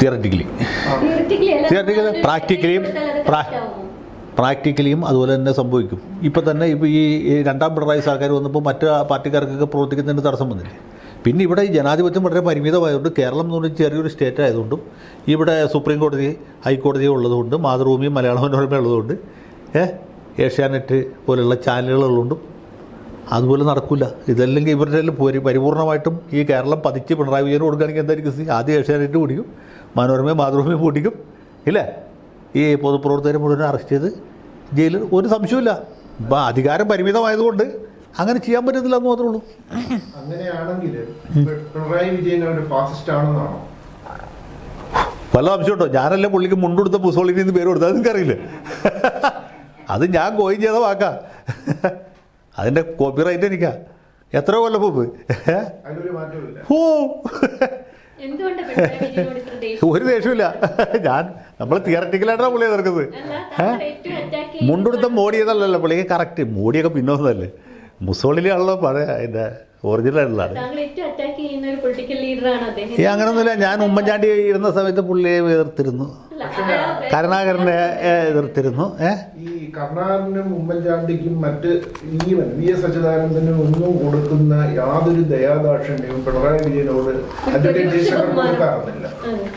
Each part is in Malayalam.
Theoretically theoretically പ്രാക്ടിക്കലിയും? പ്രാക്ടിക്കലിയും അതുപോലെ തന്നെ സംഭവിക്കും. ഇപ്പം തന്നെ ഇപ്പോൾ ഈ രണ്ടാം പിണറായി സർക്കാർ വന്നപ്പോൾ മറ്റ് പാർട്ടിക്കാർക്കൊക്കെ പ്രവർത്തിക്കുന്നതിന് തടസ്സം വന്നില്ല? പിന്നെ ഇവിടെ ഈ ജനാധിപത്യം വളരെ പരിമിതമായതുകൊണ്ട് കേരളം എന്ന് പറഞ്ഞാൽ ചെറിയൊരു സ്റ്റേറ്റ് ആയതുകൊണ്ടും ഇവിടെ സുപ്രീം കോടതി ഹൈക്കോടതി ഉള്ളതുകൊണ്ട് മാതൃഭൂമിയും മലയാള മനോരമ ഉള്ളതുകൊണ്ട് ഏഹ് ഏഷ്യാനെറ്റ് പോലെയുള്ള ചാനലുകളുള്ളതുകൊണ്ടും അതുപോലെ നടക്കില്ല ഇതല്ലെങ്കിൽ ഇവരുടെ എല്ലാം പരി പരിപൂർണമായിട്ടും ഈ കേരളം പതിച്ച് പിണറായി വിജയന് കൊടുക്കുകയാണെങ്കിൽ എന്തായിരിക്കും ആദ്യം ഏഷ്യാനെറ്റ് പൊടിക്കും മനോരമയും മാതൃഭൂമിയും പൂട്ടിക്കും ഇല്ലേ? ഈ പൊതുപ്രവർത്തകരെ മുഴുവൻ അറസ്റ്റ് ചെയ്ത് ജയിലിൽ ഒരു സംശയമില്ല ഇപ്പം അധികാരം പരിമിതമായതുകൊണ്ട് അങ്ങനെ ചെയ്യാൻ പറ്റത്തില്ല എന്ന് മാത്രമേ ഉള്ളൂ. അങ്ങനെയാണെങ്കിൽ പിണറായി വിജയൻ ഒരു ഫാസിസ്റ്റ് ആണെന്നാണോ? വല്ല സംശയമുണ്ടോ ഞാനല്ലേ പുള്ളിക്ക് മുണ്ടെടുത്ത മുസോളിനി എന്ന് പേര് കൊടുത്തത്? നിങ്ങൾക്കറിയില്ലേ? അത് ഞാൻ കോയിൻ ചെയ്ത വാക്കാ. അതിന്റെ കോപ്പിറൈറ്റ് എനിക്കാ. എത്ര കൊല്ലം മുമ്പ്. ഓ ഒരു ദേഷ്യമില്ല ഞാൻ നമ്മൾ തിയററ്റിക്കലായിട്ടാണ് പുള്ളിയെ തീർക്കുന്നത് അല്ല, മോഡിയതല്ലല്ലോ പുള്ളിക്ക്. മുണ്ടെടുത്ത കറക്റ്റ് മോഡിയൊക്കെ പിന്നോന്നല്ലേ മുസോളിലാണല്ലോ പഴയ അതിന്റെ ഒറിജിനൽ ആയിട്ടുള്ളതാണ്. താങ്കൾ അറ്റാക്ക് ചെയ്യുന്ന ഒരു പൊളിറ്റിക്കൽ ലീഡറാണ് അദ്ദേഹം. ഈ അങ്ങനൊന്നുമില്ല. ഞാൻ ഉമ്മൻചാണ്ടി ഇരുന്ന സമയത്ത് പുള്ളിയെ എതിർത്തിരുന്നു. കരുണാകരനെ എതിർത്തിരുന്നു. ഏ? ഈ കരുണാകരനും ഉമ്മൻചാണ്ടിക്കും മറ്റ് ഈവൻ വി എസ് അച്യുതാനന്ദനും ഒന്നും കൊടുക്കുന്ന യാതൊരു ദയാദാക്ഷിണ്യവും പിണറായി വിജയനോട് അഡ്വക്കേറ്റ് ജയശങ്കർ കൊടുക്കാറുന്നില്ല അതെ.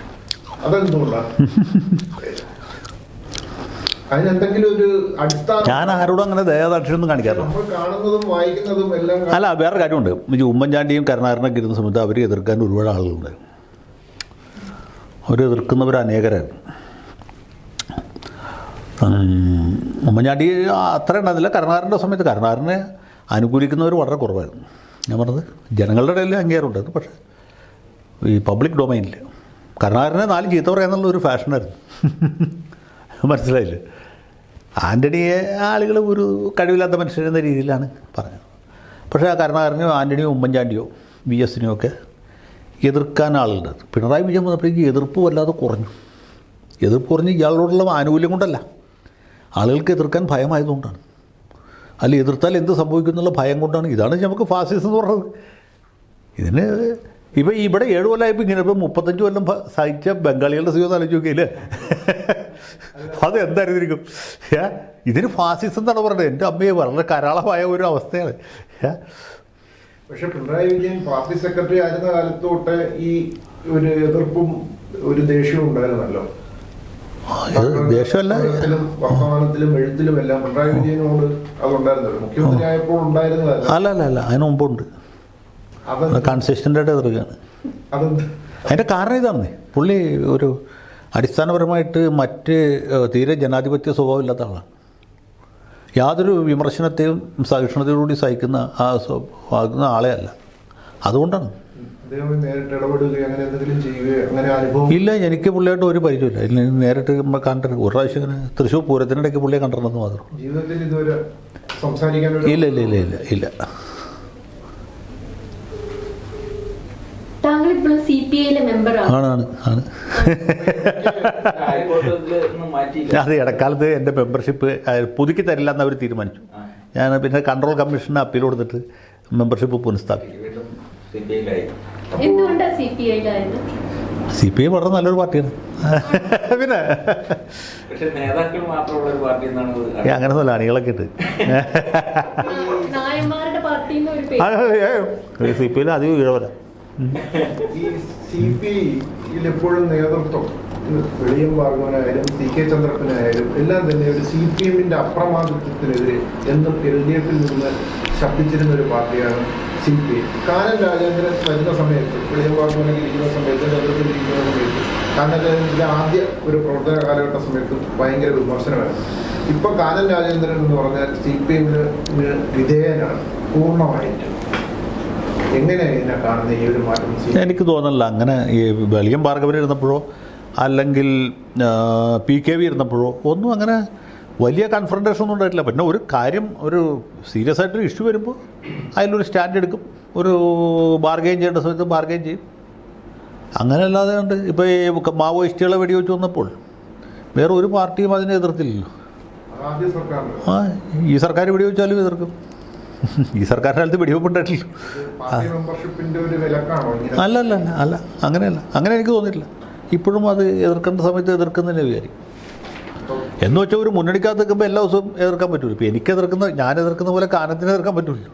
അതെന്തുകൊണ്ടാണ് അതിനെന്തെങ്കിലും ഒരു അടുത്ത ഞാൻ ആരോടും അങ്ങനെ ദയാദാക്ഷിയൊന്നും കാണിക്കാറില്ല. നമ്മൾ കാണുന്നതും വായിക്കുന്നതും എല്ലാം അല്ല വേറെ കാര്യമുണ്ട്. ഈ ഉമ്മൻചാണ്ടിയും കരുണാകരനൊക്കെ ഇരുന്ന സമയത്ത് അവരെ എതിർക്കാൻ ഒരുപാട് ആളുകളുണ്ട്. അവർ എതിർക്കുന്നവർ അനേകരാണ്. ഉം, ഉമ്മൻചാണ്ടി അത്ര ഉണ്ടായിരുന്നില്ല കരുണാകരന്റെ സമയത്ത് കരുണാകരനെ അനുകൂലിക്കുന്നവർ വളരെ കുറവായിരുന്നു ഞാൻ പറഞ്ഞത് ജനങ്ങളുടെ ഇടയിൽ അംഗീകാരമുണ്ടായിരുന്നു പക്ഷേ ഈ പബ്ലിക് ഡൊമൈനിൽ കരുണാകരനെ നാല് ചീത്ത പറയാന്നുള്ള ഒരു ഫാഷനായിരുന്നു. മനസ്സിലായില്ലേ? ആന്റണിയെ ആളുകൾ ഒരു കഴിവില്ലാത്ത മനുഷ്യരെന്ന രീതിയിലാണ് പറഞ്ഞത്. പക്ഷേ ആ കരുണാകരനെയോ ആന്റണിയോ ഉമ്മൻചാണ്ടിയോ വി എസിനെയോ ഒക്കെ എതിർക്കാൻ ആളുണ്ട്. പിണറായി വിജയൻ വന്നപ്പോഴേക്ക് എതിർപ്പ് വല്ലാതെ കുറഞ്ഞു. എതിർപ്പ് കുറഞ്ഞ് ഇയാളോടുള്ള ആനുകൂല്യം കൊണ്ടല്ല. ആളുകൾക്ക് എതിർക്കാൻ ഭയമായതുകൊണ്ടാണ്. അല്ല എതിർത്താൽ എന്ത് സംഭവിക്കും എന്നുള്ള ഭയം കൊണ്ടാണ്. ഇതാണ് നമുക്ക് ഫാസിസം എന്ന് പറഞ്ഞത്. ഇതിന് ഇപ്പം ഇവിടെ ഏഴ് കൊല്ലമായപ്പോൾ ഇങ്ങനെ ഇപ്പം മുപ്പത്തഞ്ച് കൊല്ലം സഹിച്ച ബംഗാളികളുടെ സ്ഥിതി ആലോചിച്ച് നോക്കിയില്ലേ? അത് എന്തായിരുന്നിരിക്കും? ഏ? ഇതിന് ഫാസിസം എന്നാണ് പറയുന്നത്. എന്റെ അമ്മയെ വളരെ കരാളമായ ഒരു അവസ്ഥയാണ്. ഏ? പക്ഷെ പിണറായി വിജയൻ പാർട്ടി സെക്രട്ടറി ആയിരുന്ന കാലത്ത് തൊട്ട് ഈ ഒരു എതിർപ്പും ഒരു ദേഷ്യവും ഉണ്ടായിരുന്നല്ലോ. ദേഷ്യമല്ല. വർത്തമാനത്തിലും എഴുത്തിലും എല്ലാം പിണറായി വിജയനോട് അതുണ്ടായിരുന്നല്ലോ. മുഖ്യമന്ത്രി ആയപ്പോൾ ഉണ്ടായിരുന്നതല്ല. അല്ല അല്ല അല്ല. അതിന് മുമ്പുണ്ട്. അത് കൺസിസ്റ്റന്റായിട്ട് എതിർക്കുകയാണ് അതെന്ത്? അതിന്റെ കാരണം ഇതാണ് പുള്ളി ഒരു അടിസ്ഥാനപരമായിട്ട് മറ്റ് തീരെ ജനാധിപത്യ സ്വഭാവമില്ലാത്ത ആളാണ് യാതൊരു വിമർശനത്തെയും സഹിഷ്ണുതയോടുകൂടി സഹിക്കുന്ന ആ സ്വഭാവുന്ന ആളെ അല്ല അതുകൊണ്ടാണ്. ഇല്ല എനിക്ക് പുള്ളിയായിട്ട് ഒരു പരിചയമില്ല ഇല്ല നേരിട്ട് കണ്ടിട്ട് ഒരു പ്രാവശ്യം ഇങ്ങനെ തൃശ്ശൂർ പൂരത്തിനിടയ്ക്ക് പുള്ളിയെ കണ്ടിട്ടുണ്ടെന്ന് മാത്രം ഇല്ല ഇല്ല ഇല്ല ഇല്ല ഇല്ല. ഇപ്പോഴും സി പി ഐയിലെ മെമ്പറാണ് ആണ് ആണ് ആണ്. ഹൈക്കോടതിയിൽ മാറ്റിയില്ല. അത് ഇടക്കാലത്ത് എന്റെ മെമ്പർഷിപ്പ് പുതുക്കി തരില്ല എന്ന് അവർ തീരുമാനിച്ചു ഞാൻ പിന്നെ കൺട്രോൾ കമ്മീഷന് അപ്പീൽ കൊടുത്തിട്ട് മെമ്പർഷിപ്പ് പുനഃസ്ഥാപിക്കും സി പി ഐ വളരെ നല്ലൊരു പാർട്ടിയാണ്. പിന്നെ അങ്ങനെ നല്ല അണികളൊക്കെ പേര്. സി പി ഐയിൽ അധികം ഇഴവര ഈ സി പി എപ്പോഴും നേതൃത്വം വെളിയം ഭാർഗവനായാലും സി കെ ചന്ദ്രപ്പനായാലും എല്ലാം തന്നെ ഒരു സി പി എമ്മിന്റെ അപ്രമാദിത്വത്തിനെതിരെ എന്നും എൽ ഡി എഫിൽ നിന്ന് ശബ്ദിച്ചിരുന്ന ഒരു പാർട്ടിയാണ് C P M Kanam Rajendran വരുന്ന സമയത്ത് വെളിയം ഭാർഗവനൊക്കെ ഇരിക്കുന്ന സമയത്ത് നേതൃത്വത്തിൽ ഇരിക്കുന്ന സമയത്ത് കാനൻ രാജേന്ദ്രന്റെ ആദ്യ ഒരു പ്രവർത്തന കാലഘട്ട സമയത്ത് ഭയങ്കര വിമർശനമായിരുന്നു. ഇപ്പൊ കാനൻ രാജേന്ദ്രൻ എന്ന് പറഞ്ഞാൽ സി പി എമ്മിന് വിധേയനാണ് പൂർണമായിട്ട്. ഇതിനെ കാണുന്നത് ഈ ഒരു മാറ്റം എനിക്ക് തോന്നുന്നില്ല. അങ്ങനെ ഈ വെളിയം ഭാർഗവൻ ഇരുന്നപ്പോഴോ അല്ലെങ്കിൽ പി കെ വി ഇരുന്നപ്പോഴോ ഒന്നും അങ്ങനെ വലിയ കൺഫ്രണ്ടേഷൻ ഒന്നും ഉണ്ടായിട്ടില്ല. പിന്നെ ഒരു കാര്യം ഒരു സീരിയസ് ആയിട്ടൊരു ഇഷ്യൂ വരുമ്പോൾ അതിലൊരു സ്റ്റാൻഡ് എടുക്കും. ഒരു ബാർഗെയിൻ ചെയ്യേണ്ട സമയത്ത് ബാർഗെയിൻ ചെയ്യും. അങ്ങനെ അല്ലാതെ ഉണ്ട്. ഇപ്പോൾ ഈ മാവോയിസ്റ്റുകളെ വെടിവെച്ച് വന്നപ്പോൾ വേറെ ഒരു പാർട്ടിയും അതിനെ എതിർത്തില്ലല്ലോ. ആ ഈ സർക്കാർ വെടിവെച്ചാലും എതിർക്കും. ഈ സർക്കാരിന്റെ കാലത്ത് വിലക്കാണോ ഇങ്ങനെ? അല്ല അല്ല അല്ല അല്ല അങ്ങനെയല്ല. അങ്ങനെ എനിക്ക് തോന്നിയിട്ടില്ല. ഇപ്പോഴും അത് എതിർക്കേണ്ട സമയത്ത് എതിർക്കുന്നതിനെ വിചാരിക്കും. എന്ന് വെച്ചാൽ ഒരു മുന്നണിക്കകത്ത് നിൽക്കുമ്പോൾ എല്ലാ ദിവസവും എതിർക്കാൻ പറ്റുള്ളൂ ഇപ്പം എനിക്ക് എതിർക്കുന്ന ഞാൻ എതിർക്കുന്ന പോലെ കാനത്തിന് എതിർക്കാൻ പറ്റുള്ളൂ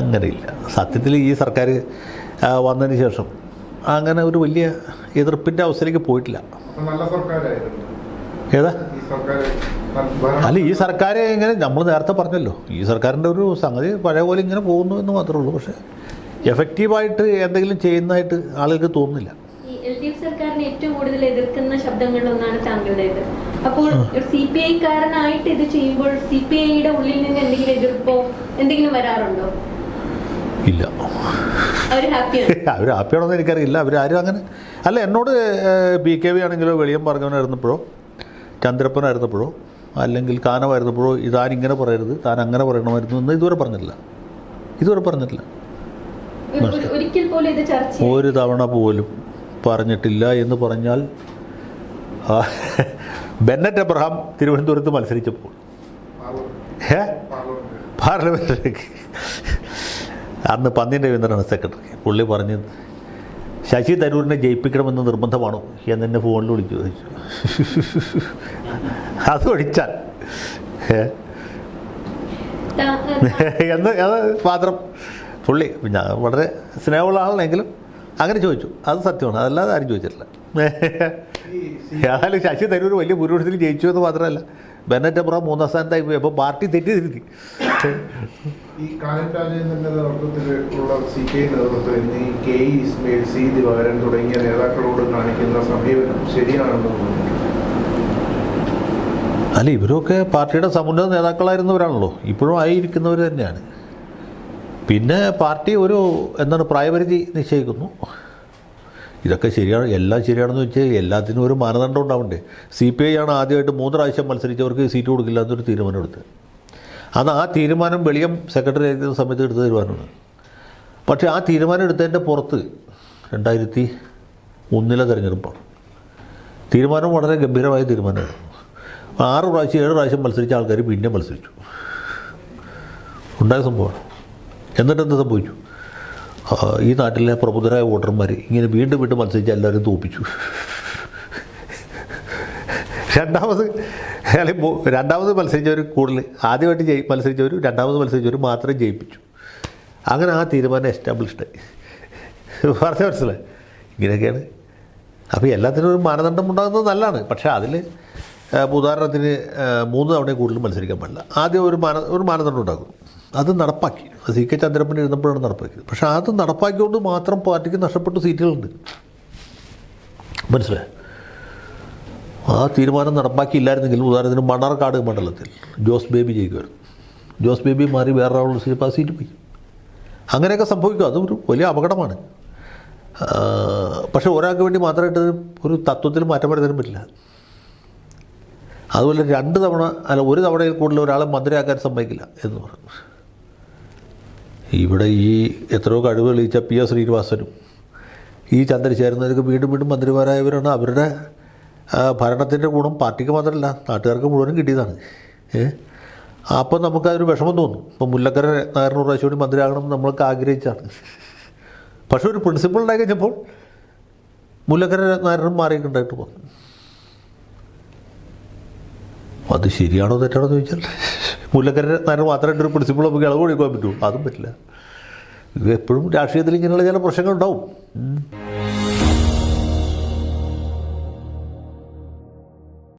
അങ്ങനെയില്ല. സത്യത്തിൽ ഈ സർക്കാർ വന്നതിന് ശേഷം അങ്ങനെ ഒരു വലിയ എതിർപ്പിന്റെ അവസ്ഥയിലേക്ക് പോയിട്ടില്ല. നല്ല സർക്കാരായിരുന്നു. ഏതാ? ഈ സർക്കാർ അല്ല ഈ സർക്കാർ ഇങ്ങനെ നമ്മൾ നേരത്തെ പറഞ്ഞല്ലോ. ഈ സർക്കാരിന്റെ ഒരു സംഗതി പഴയ പോലെ ഇങ്ങനെ പോകുന്നു എന്ന് മാത്രമേ ഉള്ളൂ. പക്ഷേ എഫക്റ്റീവായിട്ട് എന്തെങ്കിലും ചെയ്യുന്നതായിട്ട് ആളുകൾക്ക് തോന്നുന്നില്ല. ഈ എൽ ഡി എഫ് സർക്കാരിനെ ഏറ്റവും കൂടുതൽ എതിർക്കുന്ന ശബ്ദങ്ങളിലൊന്നാണ് താങ്കളുടേത്. അപ്പോൾ സി പി ഇത് ചെയ്യുമ്പോൾ സി പി ഐയുടെ ഉള്ളിൽ നിന്ന് എന്തെങ്കിലും എതിർപ്പോ എന്തെങ്കിലും വരാറുണ്ടോ? ഇല്ല. അവർ ഹാപ്പിയാണോന്ന് എനിക്കറിയില്ല. അവരാരും അങ്ങനെ അല്ല എന്നോട് ബി കെ വി ആണെങ്കിലോ വെളിയം പറഞ്ഞവനായിരുന്നപ്പോഴോ ചന്ദ്രപ്പനായിരുന്നപ്പോഴോ അല്ലെങ്കിൽ കാനമായിരുന്നപ്പോഴോ ഇതാൻ ഇങ്ങനെ പറയരുത് താൻ അങ്ങനെ പറയണമായിരുന്നു എന്ന് ഇതുവരെ പറഞ്ഞില്ല ഇതുവരെ പറഞ്ഞിട്ടില്ല. ഒരു- തവണ പോലും പറഞ്ഞിട്ടില്ല എന്ന് പറഞ്ഞാൽ ബെന്നറ്റ് എബ്രഹാം തിരുവനന്തപുരത്ത് മത്സരിച്ചപ്പോൾ. ഏ പാർലമെന്റിലേക്ക് അന്ന് പന്നിന്റെ രവീന്ദ്രനാണ് സെക്രട്ടറി. പുള്ളി പറഞ്ഞ് ശശി തരൂരിനെ ജയിപ്പിക്കണമെന്ന് നിർബന്ധമാണോ? എന്നെ ഫോണിൽ വിളിച്ചു ചോദിച്ചു അത് ഒഴിച്ചാൽ. ഏ? താ- എന്ന് അത് മാത്രം. പുള്ളി ഞാൻ വളരെ സ്നേഹമുള്ള ആളാണെങ്കിലും അങ്ങനെ ചോദിച്ചു. അത് സത്യമാണ്. അതല്ലാതെ ആരും ചോദിച്ചിട്ടില്ല. ഏതായാലും ശശി തരൂർ വലിയ ഭൂരിപക്ഷത്തിൽ ജയിച്ചു എന്ന് മാത്രമല്ല. ബെന്നറ്റ് അപ്പുറം മൂന്നാം സ്ഥാനത്തായി പോയി. അപ്പോൾ പാർട്ടി തെറ്റിതിരുത്തി ഈ കെ നേതൃത്വം ഇന്ന് ഈ കെ ഇ ഇസ്മയിൽ സി തുടങ്ങിയ നേതാക്കളോട് കാണിക്കുന്ന സമീപനം ശരിയാണെന്ന് അല്ല ഇവരൊക്കെ പാർട്ടിയുടെ സമുന്നത നേതാക്കളായിരുന്നവരാണല്ലോ ഇപ്പോഴും ആയിരിക്കുന്നവർ തന്നെയാണ്. പിന്നെ പാർട്ടി ഒരു എന്താണ് പ്രായപരിധി നിശ്ചയിക്കുന്നു. ഇതൊക്കെ ശരിയാണ് എല്ലാം ശരിയാണെന്ന് വെച്ചാൽ എല്ലാത്തിനും ഒരു മാനദണ്ഡം ഉണ്ടാവണ്ടേ? സി പി ഐ ആണ് ആദ്യമായിട്ട് മൂന്ന് പ്രാവശ്യം മത്സരിച്ചവർക്ക് സീറ്റ് കൊടുക്കില്ല എന്നൊരു തീരുമാനം എടുത്ത്. അത് ആ തീരുമാനം വെളിയം സെക്രട്ടറി ആയിരിക്കുന്ന സമയത്ത് എടുത്ത തീരുമാനമാണ്. പക്ഷേ ആ തീരുമാനം എടുത്തതിന്റെ പുറത്ത് രണ്ടായിരത്തി ഒന്നിലെ തിരഞ്ഞെടുപ്പാണ്. തീരുമാനം വളരെ ഗംഭീരമായ തീരുമാനമായിരുന്നു ആറ് പ്രാവശ്യം ഏഴ് പ്രാവശ്യം മത്സരിച്ച ആൾക്കാർ പിന്നെ മത്സരിച്ചു. ഉണ്ടായ സംഭവമാണ്. എന്നിട്ട് എന്ത് സംഭവിച്ചു? ഈ നാട്ടിലെ പ്രബുദ്ധരായ വോട്ടർമാർ ഇങ്ങനെ വീണ്ടും വീണ്ടും മത്സരിച്ച് എല്ലാവരും തോപ്പിച്ചു. രണ്ടാമത് മൂ- രണ്ടാമത് മത്സരിച്ചവർ കൂടുതൽ ആദ്യമായിട്ട് ജയി മത്സരിച്ചവർ രണ്ടാമത് മത്സരിച്ചവർ മാത്രം ജയിപ്പിച്ചു. അങ്ങനെ ആ തീരുമാനം എസ്റ്റാബ്ലിഷ്ഡായി പറഞ്ഞ മനസ്സിലായി? ഇങ്ങനെയൊക്കെയാണ്. അപ്പോൾ എല്ലാത്തിനും ഒരു മാനദണ്ഡം ഉണ്ടാകുന്നത് നല്ലതാണ്. പക്ഷേ അതിൽ ഉദാഹരണത്തിന് മൂന്ന് തവണയും കൂടുതൽ മത്സരിക്കാൻ പാടില്ല. ആദ്യം ഒരു മാന ഒരു മാനദണ്ഡം ഉണ്ടാക്കും അത് നടപ്പാക്കി. സി കെ ചന്ദ്രപ്പൻ ഇരുന്നപ്പോഴാണ് നടപ്പാക്കിയത്. പക്ഷേ അത് നടപ്പാക്കിക്കൊണ്ട് മാത്രം പാർട്ടിക്ക് നഷ്ടപ്പെട്ട സീറ്റുകളുണ്ട്. മനസ്സിലായി? ആ തീരുമാനം നടപ്പാക്കിയില്ലായിരുന്നെങ്കിൽ ഉദാഹരണത്തിന് മണ്ണാർക്കാട് മണ്ഡലത്തിൽ ജോസ് ബേബി ജയിക്കുമായിരുന്നു. ജോസ് ബേബി മാറി വേറെ ആളുള്ള സീറ്റ് ആ സീറ്റ് പോയി. അങ്ങനെയൊക്കെ സംഭവിക്കും. അതൊരു വലിയ അപകടമാണ്. പക്ഷേ ഒരാൾക്ക് വേണ്ടി മാത്രമായിട്ട് ഒരു തത്വത്തിൽ മാറ്റം വരുത്താനും പറ്റില്ല. അതുപോലെ രണ്ട് തവണ അല്ല ഒരു തവണയിൽ കൂടുതൽ ഒരാളെ മന്ത്രിയാക്കാൻ സമ്മതിക്കില്ല എന്ന് പറഞ്ഞു. ഇവിടെ ഈ എത്രയോ കഴിവ് തെളിയിച്ച പി എസ് ശ്രീനിവാസനും ഈ ചന്ദ്രശേഖരനൊക്കെ വീണ്ടും വീണ്ടും മന്ത്രിമാരായവരാണ്. അവരുടെ ഭരണത്തിന്റെ ഗുണം പാർട്ടിക്ക് മാത്രമല്ല നാട്ടുകാർക്ക് മുഴുവനും കിട്ടിയതാണ്. ഏഹ് അപ്പോൾ നമുക്കതൊരു വിഷമം തോന്നും. ഇപ്പോൾ മുല്ലക്കര നായർ പ്രാവശ്യം കൂടി മന്ത്രിയാകണം എന്ന് നമ്മൾക്ക് ആഗ്രഹിച്ചാണ്. പക്ഷേ ഒരു പ്രിൻസിപ്പൾ ഉണ്ടായി കഴിഞ്ഞപ്പോൾ മുല്ലക്കര നായരും മാറിയിട്ടുണ്ടായിട്ട് പോകുന്നു അത് ശരിയാണോ തെറ്റാണോ എന്ന് ചോദിച്ചാൽ മുല്ലക്കര മാത്രം മാത്രമായിട്ട് ഒരു പ്രിൻസിപ്പൾ നമുക്ക് ഇളവ് കൊടുക്കാൻ പറ്റുമോ അതും പറ്റില്ല എപ്പോഴും രാഷ്ട്രീയത്തിൽ ഇങ്ങനെയുള്ള ചില പ്രശ്നങ്ങളുണ്ടാവും.